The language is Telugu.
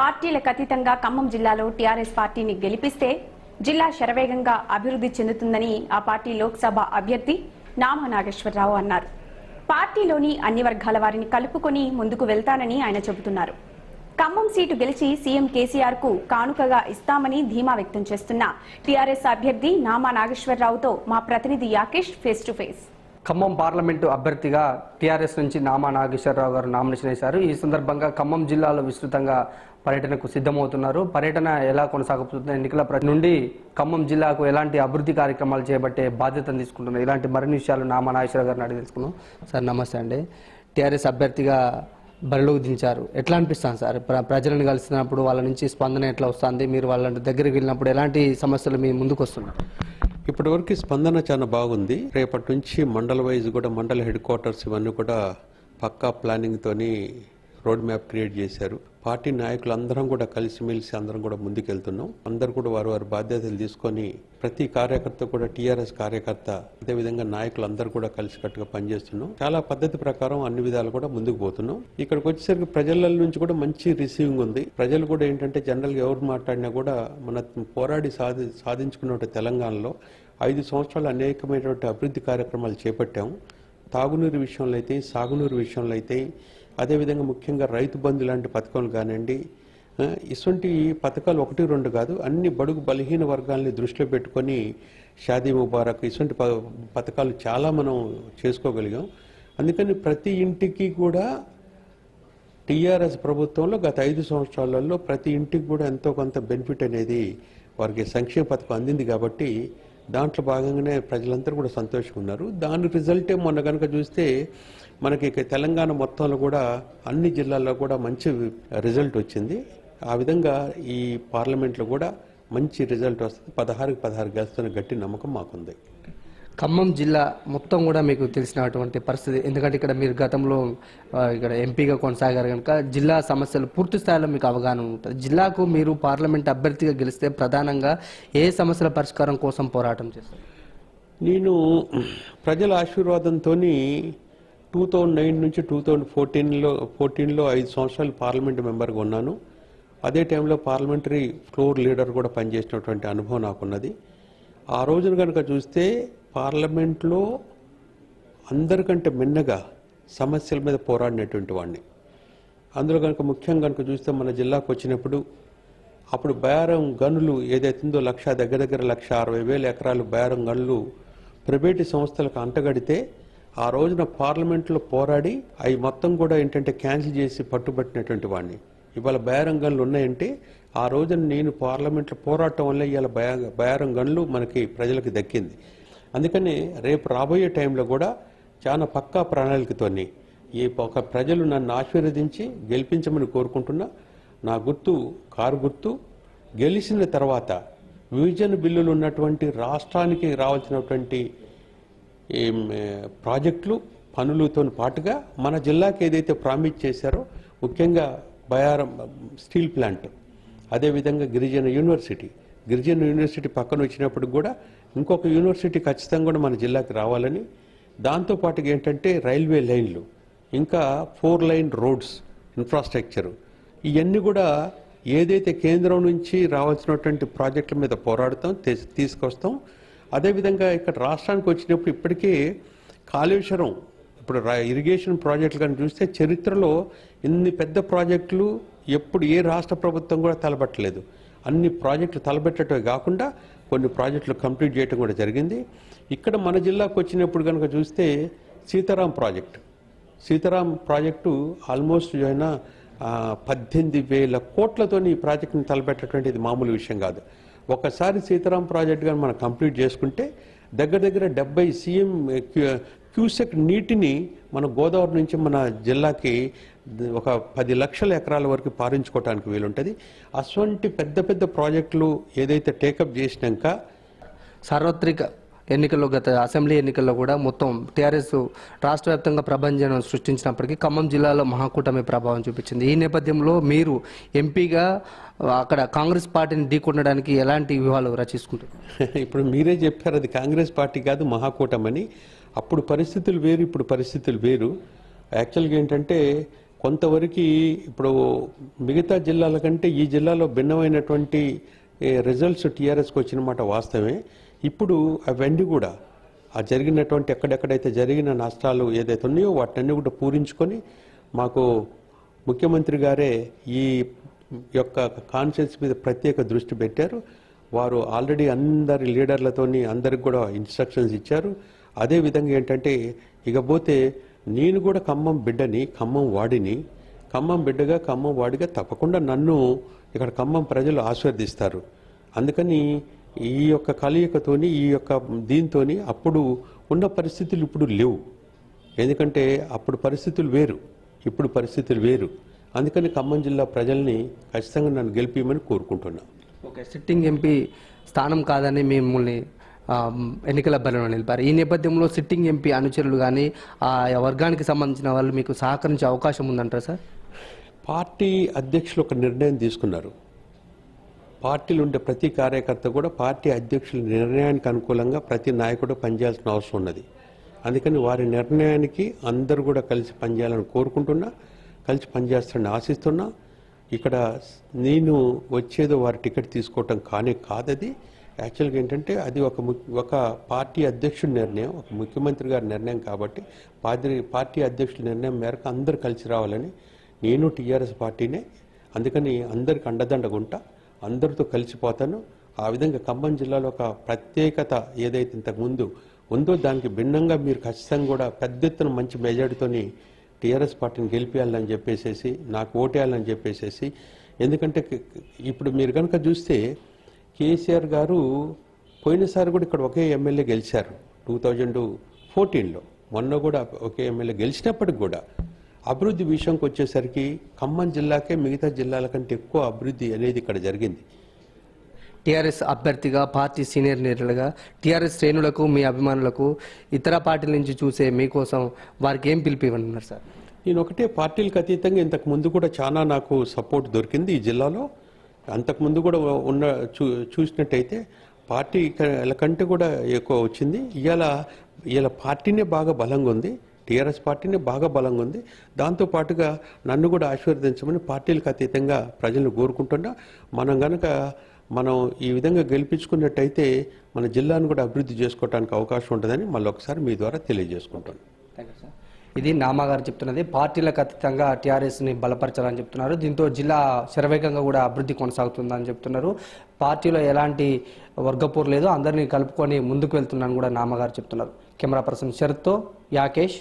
పార్టీలకు అతీతంగా ఖమ్మం జిల్లాలో టీఆర్ఎస్ పార్టీని గెలిపిస్తే జిల్లా శరవేగంగా అభివృద్ధి చెందుతుందని ఆ పార్టీ లోక్సభ అభ్యర్థి నామా నాగేశ్వరరావు అన్నారు. పార్టీలోని అన్ని వర్గాల వారిని కలుపుకొని ముందుకు వెళ్తానని ఆయన చెబుతున్నారు. ఖమ్మం సీటు గెలిచి సీఎం కేసీఆర్కు కానుకగా ఇస్తామని ధీమా వ్యక్తం చేస్తున్న టీఆర్ఎస్ అభ్యర్థి నామా నాగేశ్వరరావుతో మా ప్రతినిధి Yakesh face to face. Khammam parliament అభ్యర్థిగా టీఆర్ఎస్ నుంచి నామా నాగేశ్వరరావు గారు నామినేషన్ వేశారు. ఈ సందర్భంగా ఖమ్మం జిల్లాలో విస్తృతంగా పర్యటనకు సిద్ధమవుతున్నారు. పర్యటన ఎలా కొనసాగుతుంది ఎన్నికల నుండి ఖమ్మం జిల్లాకు ఎలాంటి అభివృద్ధి కార్యక్రమాలు చేపట్టే బాధ్యతను తీసుకుంటున్నారు. ఇలాంటి మరిన్ని విషయాలు నామా నాగేశ్వర గారిని అడిగి సార్ నమస్తే అండి. టీఆర్ఎస్ అభ్యర్థిగా బరిలోకి దించారు. ఎట్లా అనిపిస్తాను సార్? ప్ర- ప్రజలను కలిసినప్పుడు వాళ్ళ నుంచి స్పందన ఎట్లా వస్తుంది? మీరు వాళ్ళ దగ్గరికి వెళ్ళినప్పుడు ఎలాంటి సమస్యలు మీ ముందుకు ఇప్పటివరకు స్పందన చాలా బాగుంది. రేపటి నుంచి మండల వైజ్ కూడా మండల హెడ్ క్వార్టర్స్ ఇవన్నీ కూడా పక్కా ప్లానింగ్తోని రోడ్ మ్యాప్ క్రియేట్ చేశారు. పార్టీ నాయకులు అందరం కూడా కలిసిమెలిసి అందరం కూడా ముందుకెళ్తున్నాం. అందరు కూడా వారు వారి బాధ్యతలు తీసుకొని ప్రతి కార్యకర్త కూడా టీఆర్ఎస్ కార్యకర్త అదేవిధంగా నాయకులు అందరూ కూడా కలిసికట్టుగా పనిచేస్తున్నాం. చాలా పద్ధతి ప్రకారం అన్ని విధాలు కూడా ముందుకు పోతున్నాం. ఇక్కడికి వచ్చేసరికి ప్రజల నుంచి కూడా మంచి రిసీవింగ్ ఉంది. ప్రజలు కూడా ఏంటంటే జనరల్ ఎవరు మాట్లాడినా కూడా మన పోరాడి సాధి సాధించుకున్న తెలంగాణలో ఐదు సంవత్సరాలు అనేకమైనటువంటి అభివృద్ధి కార్యక్రమాలు చేపట్టాము తాగునీరు విషయంలో అయితే సాగునీరు విషయంలో అయితే అదేవిధంగా ముఖ్యంగా రైతు బంధు లాంటి పథకాలు కానివ్వండి ఇటువంటి పథకాలు ఒకటి రెండు కాదు అన్ని బడుగు బలహీన వర్గాల్ని దృష్టిలో పెట్టుకొని షాదీ ముబారక్ ఇటువంటి ప- పథకాలు చాలా మనం చేసుకోగలిగాం. అందుకని ప్రతి ఇంటికి కూడా టీఆర్ఎస్ ప్రభుత్వంలో గత ఐదు సంవత్సరాలలో ప్రతి ఇంటికి కూడా ఎంతో కొంత బెనిఫిట్ అనేది వారికి సంక్షేమ పథకం అందింది కాబట్టి దాంట్లో భాగంగానే ప్రజలందరూ కూడా సంతోషంగా ఉన్నారు దాని రిజల్టే మొన్న కనుక చూస్తే మనకి తెలంగాణ మొత్తంలో కూడా అన్ని జిల్లాల్లో కూడా మంచి రిజల్ట్ వచ్చింది. ఆ విధంగా ఈ పార్లమెంట్లో కూడా మంచి రిజల్ట్ వస్తుంది. పదహారుకి పదహారు గెలుస్తున్న గట్టి నమ్మకం మాకుంది. ఖమ్మం జిల్లా మొత్తం కూడా మీకు తెలిసినటువంటి పరిస్థితి. ఎందుకంటే ఇక్కడ మీరు గతంలో ఇక్కడ ఎంపీగా కొనసాగారు కనుక జిల్లా సమస్యలు పూర్తి స్థాయిలో మీకు అవగాహన ఉంటుంది. జిల్లాకు మీరు పార్లమెంట్ అభ్యర్థిగా గెలిస్తే ప్రధానంగా ఏ సమస్యల పరిష్కారం కోసం పోరాటం చేస్తారు? నేను ప్రజల ఆశీర్వాదంతో టూ థౌజండ్ నైన్ నుంచి టూ థౌజండ్ ఫోర్టీన్లో ఫోర్టీన్లో ఐదు సంవత్సరాలు పార్లమెంట్ మెంబర్గా ఉన్నాను. అదే టైంలో పార్లమెంటరీ ఫ్లోర్ లీడర్ కూడా పనిచేసినటువంటి అనుభవం నాకున్నది. ఆ రోజున కనుక చూస్తే పార్లమెంట్లో అందరికంటే మిన్నగా సమస్యల మీద పోరాడినటువంటి వాడిని అందులో కనుక ముఖ్యంగా కనుక చూస్తే మన జిల్లాకు వచ్చినప్పుడు అప్పుడు బయారం గనులు ఏదైతుందో లక్ష దగ్గర దగ్గర లక్ష అరవై వేల ఎకరాలు బయారం గనులు ప్రైవేటు సంస్థలకు అంటగడితే ఆ రోజున పార్లమెంట్లో పోరాడి అవి మొత్తం కూడా ఏంటంటే క్యాన్సిల్ చేసి పట్టుబట్టినటువంటి వాడిని ఇవాళ బయారం గనులు ఉన్నాయంటే ఆ రోజున నేను పార్లమెంట్లో పోరాటం వల్ల ఇవాళ బయా బయారం గనులు మనకి ప్రజలకు దక్కింది. అందుకని రేపు రాబోయే టైంలో కూడా చాలా పక్కా ప్రణాళికతోని ఈ ఒక ప్రజలు నన్ను ఆశీర్వదించి గెలిపించమని కోరుకుంటున్నా. నా గుర్తు కారు గుర్తు గెలిచిన తర్వాత విభజన బిల్లులు ఉన్నటువంటి రాష్ట్రానికి రావాల్సినటువంటి ప్రాజెక్టులు పనులతో పాటుగా మన జిల్లాకి ఏదైతే ప్రామిస్ చేశారో ముఖ్యంగా బయారం స్టీల్ ప్లాంట్ అదేవిధంగా గిరిజన యూనివర్సిటీ గిరిజన యూనివర్సిటీ పక్కన వచ్చినప్పుడు కూడా ఇంకొక యూనివర్సిటీ ఖచ్చితంగా కూడా మన జిల్లాకి రావాలని దాంతోపాటుగా ఏంటంటే రైల్వే లైన్లు ఇంకా ఫోర్ లైన్ రోడ్స్ ఇన్ఫ్రాస్ట్రక్చర్ ఇవన్నీ కూడా ఏదైతే కేంద్రం నుంచి రావాల్సినటువంటి ప్రాజెక్టుల మీద పోరాడుతాం తీ- తీసుకొస్తాం. అదేవిధంగా ఇక్కడ రాష్ట్రానికి వచ్చినప్పుడు ఇప్పటికే కాళేశ్వరం ఇప్పుడు ఇరిగేషన్ ప్రాజెక్టులు కానీ చూస్తే చరిత్రలో ఇన్ని పెద్ద ప్రాజెక్టులు ఎప్పుడు ఏ రాష్ట్ర ప్రభుత్వం కూడా తలబట్టలేదు. అన్ని ప్రాజెక్టులు తలబెట్టడమే కాకుండా కొన్ని ప్రాజెక్టులు కంప్లీట్ చేయడం కూడా జరిగింది. ఇక్కడ మన జిల్లాకు వచ్చినప్పుడు కనుక చూస్తే Sitaram project. Sitaram project almost అయినా పద్దెనిమిది వేల కోట్లతో ఈ ప్రాజెక్టుని తలపెట్టటువంటిది మామూలు విషయం కాదు. ఒకసారి సీతారాం ప్రాజెక్ట్ కానీ మనం కంప్లీట్ చేసుకుంటే దగ్గర దగ్గర డెబ్బై సీఎం క్యూసెక్ నీటిని మన గోదావరి నుంచి మన జిల్లాకి ఒక పది లక్షల ఎకరాల వరకు పారించుకోవడానికి వీలుంటుంది. అటువంటి పెద్ద పెద్ద ప్రాజెక్టులు ఏదైతే టేకప్ చేసినాక సార్వత్రిక ఎన్నికల్లో గత అసెంబ్లీ ఎన్నికల్లో కూడా మొత్తం టీఆర్ఎస్ రాష్ట్ర వ్యాప్తంగా ప్రభంజనం సృష్టించినప్పటికీ ఖమ్మం జిల్లాలో మహాకూటమి ప్రభావం చూపించింది. ఈ నేపథ్యంలో మీరు ఎంపీగా అక్కడ కాంగ్రెస్ పార్టీని ఢీకొనడానికి ఎలాంటి వ్యూహాలు రచించుకుంటారు ఇప్పుడు మీరే చెప్పారు అది కాంగ్రెస్ పార్టీ కాదు మహాకూటమని. అప్పుడు పరిస్థితులు వేరు ఇప్పుడు పరిస్థితులు వేరు. యాక్చువల్గా ఏంటంటే కొంతవరకు ఇప్పుడు మిగతా జిల్లాల కంటే ఈ జిల్లాలో భిన్నమైనటువంటి రిజల్ట్స్ టీఆర్ఎస్కి వచ్చిన మాట వాస్తవమే. ఇప్పుడు అవన్నీ కూడా ఆ జరిగినటువంటి ఎక్కడెక్కడైతే జరిగిన నష్టాలు ఏదైతే ఉన్నాయో వాటిని కూడా పూరించుకొని మాకు ముఖ్యమంత్రి గారే ఈ యొక్క కాన్షియన్స్ మీద ప్రత్యేక దృష్టి పెట్టారు. వారు ఆల్రెడీ అందరి లీడర్లతోని అందరికి కూడా ఇన్స్ట్రక్షన్స్ ఇచ్చారు. అదే విధంగా ఏంటంటే ఇకపోతే నేను కూడా ఖమ్మం బిడ్డని ఖమ్మం వాడిని ఖమ్మం బిడ్డగా ఖమ్మం వాడిగా తప్పకుండా నన్ను ఇక్కడ ఖమ్మం ప్రజలు ఆశీర్దిస్తారు అందుకని ఈ యొక్క కలయికతోని ఈ యొక్క దీంతో అప్పుడు ఉన్న పరిస్థితులు ఇప్పుడు లేవు. ఎందుకంటే అప్పుడు పరిస్థితులు వేరు ఇప్పుడు పరిస్థితులు వేరు. అందుకని ఖమ్మం జిల్లా ప్రజల్ని ఖచ్చితంగా నన్ను గెలిపించమని కోరుకుంటున్నాను ఒక సిట్టింగ్ ఎంపీ స్థానం కాదని మిమ్మల్ని ఎన్నికల బరిలో నిలిపారు. ఈ నేపథ్యంలో సిట్టింగ్ ఎంపీ అనుచరులు కానీ ఆ వర్గానికి సంబంధించిన వాళ్ళు మీకు సహకరించే అవకాశం ఉందంటారా సార్? పార్టీ అధ్యక్షులు ఒక నిర్ణయం తీసుకున్నారు. పార్టీలు ఉండే ప్రతి కార్యకర్త కూడా పార్టీ అధ్యక్షుల నిర్ణయానికి అనుకూలంగా ప్రతి నాయకుడు పనిచేయాల్సిన అవసరం ఉన్నది. అందుకని వారి నిర్ణయానికి అందరూ కూడా కలిసి పనిచేయాలని కోరుకుంటున్నా కలిసి పనిచేస్తారని ఆశిస్తున్నా. ఇక్కడ నేను వచ్చేదో వారి టికెట్ తీసుకోవటం కానీ కాదది. యాక్చువల్గా ఏంటంటే అది ఒక ము- ఒక పార్టీ అధ్యక్షుడి నిర్ణయం ఒక ముఖ్యమంత్రి గారి నిర్ణయం కాబట్టి పార్టీ పార్టీ అధ్యక్షుడి నిర్ణయం మేరకు అందరు కలిసి రావాలని నేను టీఆర్ఎస్ పార్టీనే అందుకని అందరికి అండదండగుంటా అందరితో కలిసిపోతాను. ఆ విధంగా ఖమ్మం జిల్లాలో ఒక ప్రత్యేకత ఏదైతే ఇంతకుముందు ఉందో దానికి భిన్నంగా మీరు ఖచ్చితంగా కూడా పెద్ద ఎత్తున మంచి మెజార్టీతోని టీఆర్ఎస్ పార్టీని గెలిపించాలని చెప్పేసేసి నాకు ఓటేయాలని చెప్పేసేసి ఎందుకంటే ఇప్పుడు మీరు కనుక చూస్తే కేసీఆర్ గారు పోయినసారి కూడా ఇక్కడ ఒకే ఎమ్మెల్యే గెలిచారు టూ థౌజండ్ ఫోర్టీన్లో. మొన్న కూడా ఒకే ఎమ్మెల్యే గెలిచినప్పటికి కూడా. అభివృద్ధి విషయంకి వచ్చేసరికి ఖమ్మం జిల్లాకే మిగతా జిల్లాల కంటే ఎక్కువ అభివృద్ధి అనేది ఇక్కడ జరిగింది. టీఆర్ఎస్ అభ్యర్థిగా పార్టీ సీనియర్ నేతలుగా టీఆర్ఎస్ శ్రేణులకు మీ అభిమానులకు ఇతర పార్టీల నుంచి చూసే మీకోసం వారికి ఏం పిలిపివ్వనున్నారు సార్? నేను ఒకటే పార్టీలకు అతీతంగా ఇంతకు ముందు కూడా చాలా నాకు సపోర్ట్ దొరికింది ఈ జిల్లాలో. అంతకు ముందు కూడా ఉన్న చూ చూసినట్టయితే పార్టీ కంటే కూడా ఎక్కువ వచ్చింది. ఇవాళ ఇవాళ పార్టీనే బాగా బలంగా ఉంది. టీఆర్ఎస్ పార్టీనే బాగా బలంగా ఉంది. దాంతో పాటుగా నన్ను కూడా ఆశీర్వదించమని పార్టీలకు అతీతంగా ప్రజలను కోరుకుంటున్నా. మనం గనక మనం ఈ విధంగా గెలిపించుకున్నట్టయితే మన జిల్లాను కూడా అభివృద్ధి చేసుకోవడానికి అవకాశం ఉంటుందని మళ్ళీ ఒకసారి మీ ద్వారా తెలియజేసుకుంటాను ఇది నామా గారు చెప్తున్నది. పార్టీలకు అతీతంగా టీఆర్ఎస్ని బలపరచాలని చెప్తున్నారు. దీంతో జిల్లా శరవేగంగా కూడా అభివృద్ధి కొనసాగుతుందని చెప్తున్నారు. పార్టీలో ఎలాంటి వర్గపూర్ లేదు. అందరినీ కలుపుకొని ముందుకు వెళ్తున్నాను కూడా నామగారు చెప్తున్నారు. కెమెరా పర్సన్ శరత్తో యాకేష్.